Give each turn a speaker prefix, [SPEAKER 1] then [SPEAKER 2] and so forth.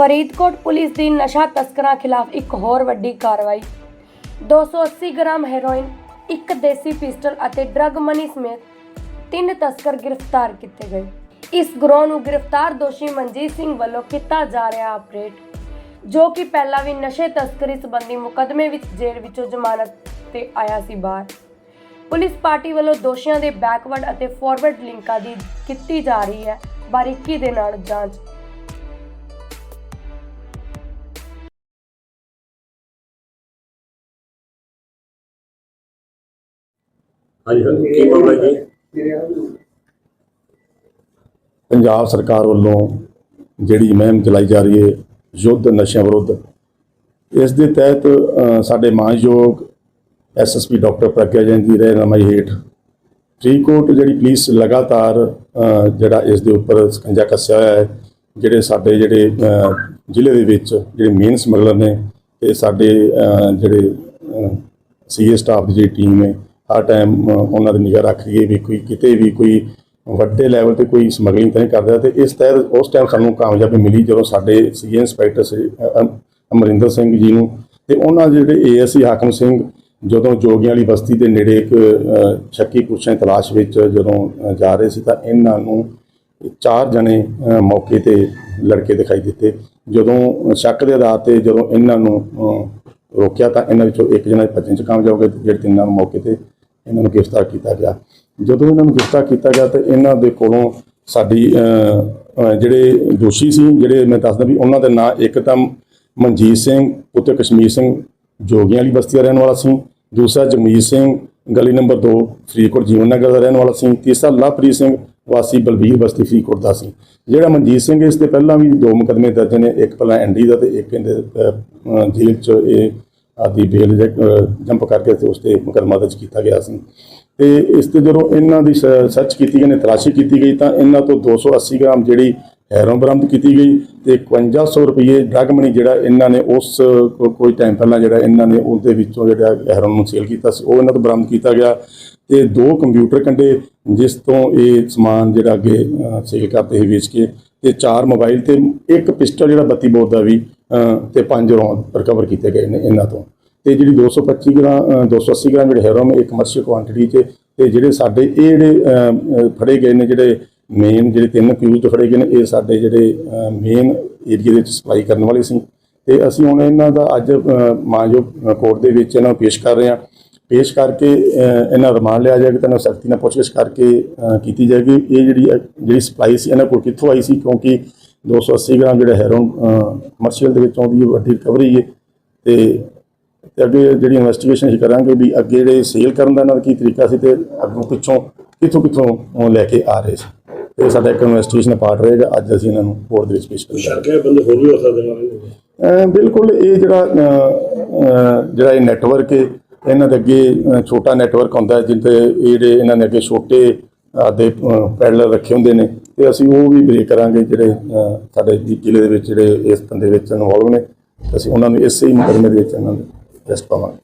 [SPEAKER 1] Faridkot police ਦੀ ਨਸ਼ਾ ਤਸਕਰਾਂ ਖਿਲਾਫ ਇੱਕ ਹੋਰ ਵੱਡੀ ਕਾਰਵਾਈ। 280 ਗ੍ਰਾਮ ਹੈਰੋਇਨ, ਇੱਕ ਦੇਸੀ ਪਿਸਟਲ ਅਤੇ ਡਰੱਗ ਮਨੀ ਸਮੇਤ ਤਿੰਨ ਤਸਕਰ ਗ੍ਰਿਫਤਾਰ ਕੀਤੇ ਗਏ। ਇਸ ਗਰੋਹ ਨੂੰ ਗ੍ਰਿਫਤਾਰ ਦੋਸ਼ੀ ਮਨਜੀਤ ਸਿੰਘ ਵੱਲੋਂ ਕੀਤਾ ਜਾ ਰਿਹਾ ਆਪਰੇਟ ਜੋ ਕਿ ਪਹਿਲਾਂ ਵੀ ਨਸ਼ੇ ਤਸਕਰੀ ਸੰਬੰਧੀ ਮੁਕੱਦਮੇ ਵਿੱਚ ਜੇਲ੍ਹ ਵਿੱਚੋਂ ਜ਼ਮਾਨਤ ਤੇ ਆਇਆ ਸੀ ਬਾਹਰ। ਪੁਲਿਸ ਪਾਰਟੀ ਵੱਲੋਂ ਦੋਸ਼ੀਆਂ ਦੇ ਬੈਕਵਰਡ ਅਤੇ ਫਾਰਵਰਡ ਲਿੰਕਾਂ ਦੀ ਕੀਤੀ ਜਾ ਰਹੀ ਹੈ ਬਾਰੀਕੀ ਦੇ ਨਾਲ ਜਾਂਚ।
[SPEAKER 2] ਹਾਂਜੀ ਸਰ ਕੀ ਮਾਮਲਾ ਜੀ?
[SPEAKER 3] ਪੰਜਾਬ ਸਰਕਾਰ ਵੱਲੋਂ ਜਿਹੜੀ ਮੁਹਿੰਮ ਚਲਾਈ ਜਾ ਰਹੀ ਹੈ ਯੁੱਧ ਨਸ਼ਿਆਂ ਵਿਰੁੱਧ ਇਸ ਦੇ ਤਹਿਤ ਸਾਡੇ ਮਾਨਯੋਗ ਐਸਐਸਪੀ ਡਾਕਟਰ ਪ੍ਰਗਿਆ ਜੈਨ ਦੀ ਰਹਿਨਮਾਈ ਹੇਠ ਫਰੀਦਕੋਟ ਜਿਹੜੀ ਪੁਲਿਸ ਲਗਾਤਾਰ ਜਿਹੜਾ ਇਸ ਦੇ ਉੱਪਰ ਸਕੰਜਾ ਕੱਸਿਆ ਹੋਇਆ ਹੈ ਜਿਹੜੇ ਸਾਡੇ ਜਿਹੜੇ ਜ਼ਿਲ੍ਹੇ ਦੇ ਵਿੱਚ ਜਿਹੜੇ ਮੇਨ ਸਮਗਲਰ ਨੇ ਤੇ ਸਾਡੇ ਅ, ਜਿਹੜੇ ਸੀਏ ਸਟਾਫ ਦੀ ਜਿਹੜੀ ਟੀਮ ਹੈ ਹਰ ਟਾਈਮ ਉਹਨਾਂ ਦੀ ਨਿਗਰਾਹ ਰੱਖ ਲਈਏ ਵੀ ਕੋਈ ਕਿਤੇ ਵੀ ਕੋਈ ਵੱਡੇ ਲੈਵਲ ਤੇ ਕੋਈ ਸਮਗਲਿੰਗ ਤਾਂ ਨਹੀਂ ਕਰਦਾ ਤੇ ਇਸ ਤਹਿਤ ਉਸ ਟਾਈਮ ਸਾਨੂੰ ਕਾਮਯਾਬੀ ਮਿਲੀ ਜਦੋਂ ਸਾਡੇ ਸੀਏ ਇੰਸਪੈਕਟਰ ਸੀ ਅਮਰਿੰਦਰ ਸਿੰਘ ਜੀ ਨੂੰ ਤੇ ਉਹਨਾਂ ਦੇ ਜਿਹੜੇ ਏਐਸਸੀ ਹਾਕਮ ਸਿੰਘ ਜਦੋਂ ਜੋਗੀਆਂ ਵਾਲੀ ਬਸਤੀ ਦੇ ਨੇੜੇ ਇੱਕ ਅ, ਸ਼ੱਕੀ ਪੁੱਛਾਂ ਦੀ ਤਲਾਸ਼ ਵਿੱਚ ਜਦੋਂ ਜਾ ਰਹੇ ਸੀ ਤਾਂ ਇਹਨਾਂ ਨੂੰ ਚਾਰ ਜਣੇ ਮੌਕੇ ਤੇ ਲੜਕੇ ਦਿਖਾਈ ਦਿੱਤੇ। ਜਦੋਂ ਸ਼ੱਕ ਦੇ ਆਧਾਰ ਤੇ ਜਦੋਂ ਇਹਨਾਂ ਨੂੰ ਰੋਕਿਆ ਤਾਂ ਇਹਨਾਂ ਵਿੱਚੋਂ ਇੱਕ ਜਣਾ ਭੱਜਣ ਚ ਕਾਮਯਾਬ ਹੋ ਗਿਆ ਜਿਹੜੇ ਤਿੰਨਾਂ ਨੂੰ ਮੌਕੇ ਤੇ ਇਹਨਾਂ ਨੂੰ ਗ੍ਰਿਫਤਾਰ ਕੀਤਾ ਗਿਆ। ਜਦੋਂ ਇਹਨਾਂ ਨੂੰ ਗ੍ਰਿਫਤਾਰ ਕੀਤਾ ਗਿਆ ਤੇ ਇਹਨਾਂ ਦੇ ਕੋਲੋਂ ਸਾਡੀ ਜਿਹੜੇ ਦੋਸ਼ੀ ਸੀ, ਜਿਹੜੇ ਮੈਂ ਦੱਸਦਾ ਵੀ ਉਹਨਾਂ ਦੇ ਨਾਂ ਇੱਕ ਤਾਂ ਮਨਜੀਤ ਸਿੰਘ, ਪੁੱਤਰ ਕਸ਼ਮੀਰ ਸਿੰਘ ਜੋਗੀਆਂ ਵਾਲੀ ਬਸਤੀ ਦਾ ਰਹਿਣ ਵਾਲਾ ਸੀ। ਦੂਸਰਾ ਜਗਮੀਤ ਸਿੰਘ, ਗਲੀ ਨੰਬਰ 2 ਫਰੀਦਕੋਟ ਜੀਵਨ ਨਗਰ ਦਾ ਰਹਿਣ ਵਾਲਾ ਸੀ। ਤੀਸਰਾ ਲਵਪ੍ਰੀਤ ਸਿੰਘ, ਵਾਸੀ ਬਲਬੀਰ ਬਸਤੀ ਫਰੀਦਕੋਟ ਦਾ ਸੀ। ਜਿਹੜਾ ਮਨਜੀਤ ਸਿੰਘ ਇਸ ਦੇ ਪਹਿਲਾਂ ਵੀ ਦੋ ਮੁਕਦਮੇ ਦਰਜ ਨੇ, ਇੱਕ ਪਹਿਲਾਂ ਐਨਡੀ ਦਾ ਤੇ ਇੱਕ ਇਹਦੇ ਜੇਲ੍ਹ 'ਚ ਇਹ ਆਦੀ ਬੇਲ ਜੰਪ ਕਰਕੇ ਤੇ ਉਸ ਤੇ ਮੁਕੱਦਮਾ ਦਰਜ ਕੀਤਾ ਗਿਆ ਸੀ। ਤੇ ਇਸ ਤੇ ਜਦੋਂ ਇਹਨਾਂ ਦੀ ਸ- ਸਰਚ ਕੀਤੀ ਗਈ ਨੇ ਤਲਾਸ਼ੀ ਕੀਤੀ ਗਈ, ਤਾਂ ਇਹਨਾਂ ਤੋਂ 280 ਗ੍ਰਾਮ ਜਿਹੜੀ ਹੈਰੋਨ ਬਰਾਮਦ ਕੀਤੀ ਗਈ ਤੇ 5100 ਰੁਪਏ ਡਰਗ ਮਨੀ ਜਿਹੜਾ ਇਹਨਾਂ ਨੇ ਉਸ, ਕੋ- ਕੋਈ ਟਾਈਮ ਪਹਿਲਾਂ ਜਿਹੜਾ ਇਹਨਾਂ ਨੇ ਉਹਦੇ ਵਿੱਚੋਂ ਜਿਹੜਾ ਹੈਰੋਨ ਨੂੰ ਸੇਲ ਕੀਤਾ ਸੀ, ਉਹ ਇਹਨਾਂ ਤੋਂ ਬਰਾਮਦ ਕੀਤਾ ਗਿਆ। ਤੇ ਦੋ ਕੰਪਿਊਟਰ ਕੰਡੇ ਜਿਸ ਤੋਂ ਇਹ ਸਮਾਨ ਜਿਹੜਾ ਅੱਗੇ ਸੇਲ ਕਰਦੇ ਸੀ ਵੇਚ ਕੇ ਤੇ ਚਾਰ ਮੋਬਾਈਲ ਤੇ ਇੱਕ ਪਿਸਟਲ ਜਿਹੜਾ 32 ਬੋਰ ਦਾ ਵੀ ਤੇ ਪੰਜ ਰੌਂਦ ਰਿਕਵਰ ਕੀਤੇ ਗਏ ਨੇ ਇਹਨਾਂ ਤੋਂ। ਤੇ ਜਿਹੜੀ 225 ਗ੍ਰਾਮ ਅ, 280 ਗ੍ਰਾਮ ਜਿਹੜੇ ਹੈਰੋਨ ਇਹ ਕਮਰਸ਼ੀਅਲ ਕੁਆਂਟੀਟੀ 'ਚ ਤੇ ਜਿਹੜੇ ਸਾਡੇ ਇਹ ਜਿਹੜੇ ਫੜੇ ਗਏ ਨੇ ਜਿਹੜੇ ਮੇਨ ਜਿਹੜੇ ਤਿੰਨ ਅਕਿਊਜ਼ਡ ਫੜੇ ਗਏ ਨੇ ਇਹ ਸਾਡੇ ਜਿਹੜੇ ਮੇਨ ਏਰੀਆ ਦੇ ਵਿੱਚ ਸਪਲਾਈ ਕਰਨ ਵਾਲੇ ਸੀ। ਤੇ ਅਸੀਂ ਹੁਣ ਇਹਨਾਂ ਦਾ ਅੱਜ ਅ, ਮਾਨਯੋਗ ਕੋਰਟ ਦੇ ਵਿੱਚ ਇਹਨਾਂ ਨੂੰ ਪੇਸ਼ ਕਰ ਰਹੇ ਹਾਂ। ਪੇਸ਼ ਕਰਕੇ ਇਹਨਾਂ ਰਿਮਾਂਡ ਲਿਆ ਜਾਏਗਾ ਤਾਂ ਇਹਨਾਂ ਸਖਤੀ ਨਾਲ ਪੁੱਛਗਿੱਛ ਕਰਕੇ ਕੀਤੀ ਜਾਏਗੀ। ਇਹ ਜਿਹੜੀ ਜਿਹੜੀ ਸਪਲਾਈ ਸੀ ਇਹਨਾਂ ਕੋਲ ਕਿੱਥੋਂ ਆਈ ਸੀ? ਕਿਉਂਕਿ 280 ਗ੍ਰਾਮ ਜਿਹੜਾ ਹੈਰੋਨ ਕਮਰਸ਼ੀਅਲ ਦੇ ਵਿੱਚ ਆਉਂਦੀ ਹੈ ਵੱਡੀ ਰਿਕਵਰੀ ਹੈ ਤੇ ਤੇ ਅੱਗੇ ਜਿਹੜੀ ਇਨਵੈਸਟੀਗੇਸ਼ਨ ਅਸੀਂ ਕਰਾਂਗੇ ਵੀ ਅੱਗੇ ਜਿਹੜੇ ਸੇਲ ਕਰਨ ਦਾ ਇਹਨਾਂ ਦਾ ਕੀ ਤਰੀਕਾ ਸੀ ਤੇ ਅੱਗੋਂ ਪਿੱਛੋਂ ਕਿੱਥੋਂ ਕਿੱਥੋਂ ਉਹ ਲੈ ਕੇ ਆ ਰਹੇ ਸੀ। ਤੇ ਸਾਡਾ ਇੱਕ ਇਨਵੈਸਟੀਗੇਸ਼ਨ ਪਾਰਟ ਰਹੇਗਾ ਅੱਜ ਅਸੀਂ ਇਹਨਾਂ ਨੂੰ ਕੋਰਟ ਦੇ ਵਿੱਚ ਪੇਸ਼ ਕਰਾਂਗੇ।
[SPEAKER 2] ਸ਼ੱਕੇ ਬੰਦੇ ਹੋਰ ਵੀ ਹੋ ਸਕਦੇ ਨੇ?
[SPEAKER 3] ਬਿਲਕੁਲ ਇਹ ਜਿਹੜਾ ਜਿਹੜਾ ਇਹ ਨੈਟਵਰਕ ਹੈ ਇਹਨਾਂ ਦੇ ਅੱਗੇ ਛੋਟਾ ਨੈਟਵਰਕ ਹੁੰਦਾ ਜਿੱਥੇ ਇਹ ਜਿਹੜੇ ਇਹਨਾਂ ਨੇ ਅੱਗੇ ਛੋਟੇ ਆਦੇ ਪੈਡਲਰ ਰੱਖੇ ਹੁੰਦੇ ਨੇ। ਤੇ ਅਸੀਂ ਉਹ ਵੀ ਬ੍ਰੇਕ ਕਰਾਂਗੇ ਜਿਹੜੇ ਅਹ, ਸਾਡੇ ਜ਼ਿਲ੍ਹੇ ਦੇ ਵਿੱਚ ਜਿਹੜੇ ਇਸ ਧੰਦੇ ਵਿੱਚ ਇਨਵੋਲਵ ਨੇ ਅਸੀਂ ਉਹਨਾਂ ਨੂੰ ਇਸੇ ਹੀ ਮੁਕੱਦਮੇ ਦੇ ਵਿੱਚ ਉਹਨਾਂ ਨੂੰ ਅਰੈਸਟ ਪਾਵਾਂਗੇ।